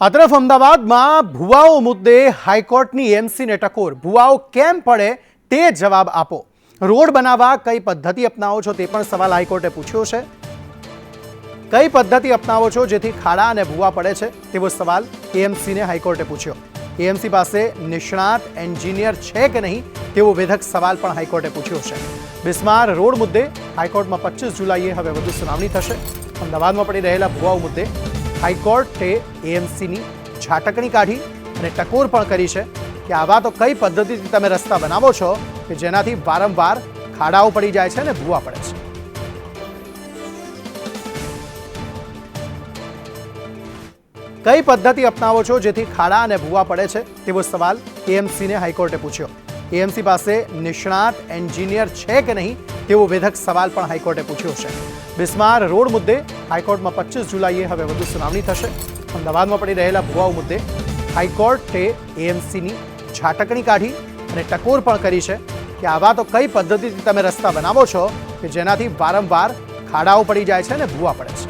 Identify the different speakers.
Speaker 1: આ તરફ અમદાવાદમાં ભુવાઓ મુદ્દે હાઈકોર્ટની એમસીને ટકોર. ભુવાઓ કેમ પડે તે જવાબ આપો. રોડ બનાવવા કઈ પદ્ધતિ અપનાવો છો તે પણ સવાલ હાઈકોર્ટે પૂછ્યો છે. કઈ પદ્ધતિ અપનાવો છો જેથી ખાડા અને ભૂવા પડે છે? તેવો સવાલ એએમસીને હાઈકોર્ટે પૂછ્યો. એએમસી પાસે નિષ્ણાત એન્જિનિયર છે કે નહીં તેવો વેધક સવાલ પણ હાઈકોર્ટે પૂછ્યો છે. બિસ્માર રોડ મુદ્દે હાઈકોર્ટમાં પચીસ જુલાઈએ હવે વધુ સુનાવણી થશે. અમદાવાદમાં પડી રહેલા ભુવાઓ મુદ્દે હાઈકોર્ટે એએમસીની છાટકણી કાઢી અને ટકોર પણ કરી છે કે આવા તો કઈ પદ્ધતિથી તમે રસ્તા બનાવો છો કે જેનાથી વારંવાર ખાડાઓ પડી જાય છે અને ભૂવા પડે છે. કઈ પદ્ધતિ અપનાવો છો જેથી ખાડા અને ભૂવા પડે છે? તેવો સવાલ એએમસીને હાઈકોર્ટે પૂછ્યો. એએમસી પાસે નિષ્ણાત એન્જિનિયર છે કે નહીં તેવો વેધક સવાલ પણ હાઈકોર્ટે પૂછ્યો છે. બિસ્માર રોડ મુદ્દે હાઈકોર્ટમાં પચીસ જુલાઈએ હવે વધુ સુનાવણી થશે. અમદાવાદમાં પડી રહેલા ભુવાઓ મુદ્દે હાઈકોર્ટે એએમસીની ઝાટકણી કાઢી અને ટકોર પણ કરી છે કે આવા તો કઈ પદ્ધતિથી તમે રસ્તા બનાવો છો કે જેનાથી વારંવાર ખાડાઓ પડી જાય છે અને ભૂવા પડે છે.